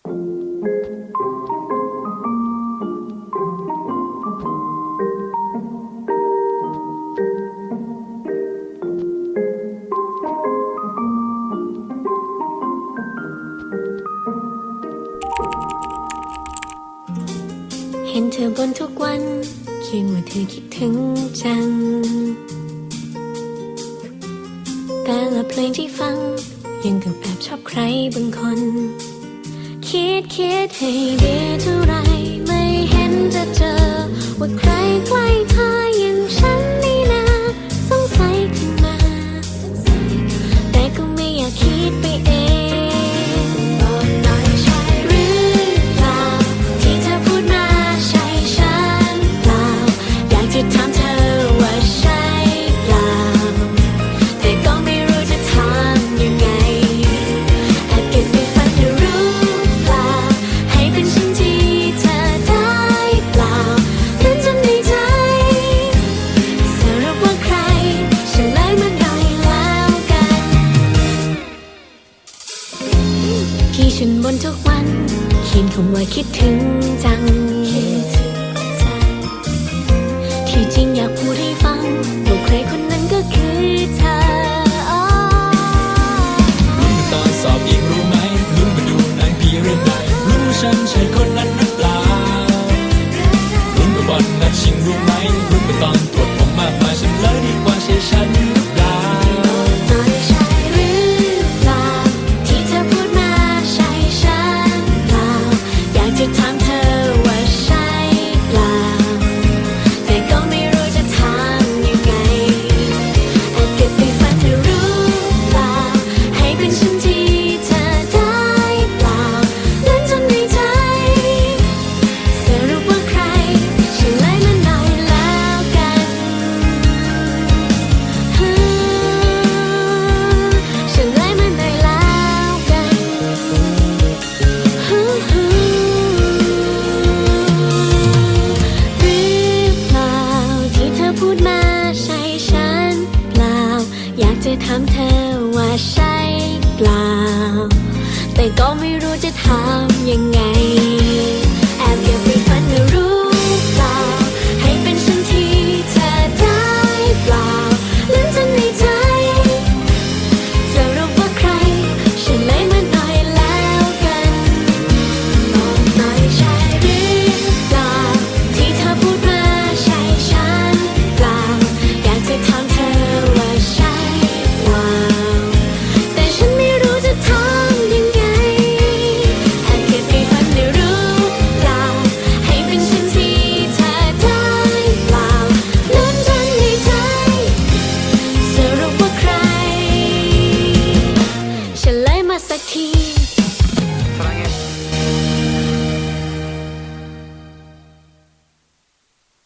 เห็นเธอบนทุกวันคิดว่าเธอคิดถึงจัง แต่ละเพลงที่ฟังยังกับแอบชอบใครบางคน คิดคิดให้ดีเท่าไรไม่เห็นจะเจอ ว่าใครใกล้เธออย่างฉัน ทุกวันเขียนคำว่าคิดถึงจัง ที่จริงอยากพูดให้ฟัง your time จะถามเธอว่าใช่เปล่า แต่ก็ไม่รู้จะถามยังไง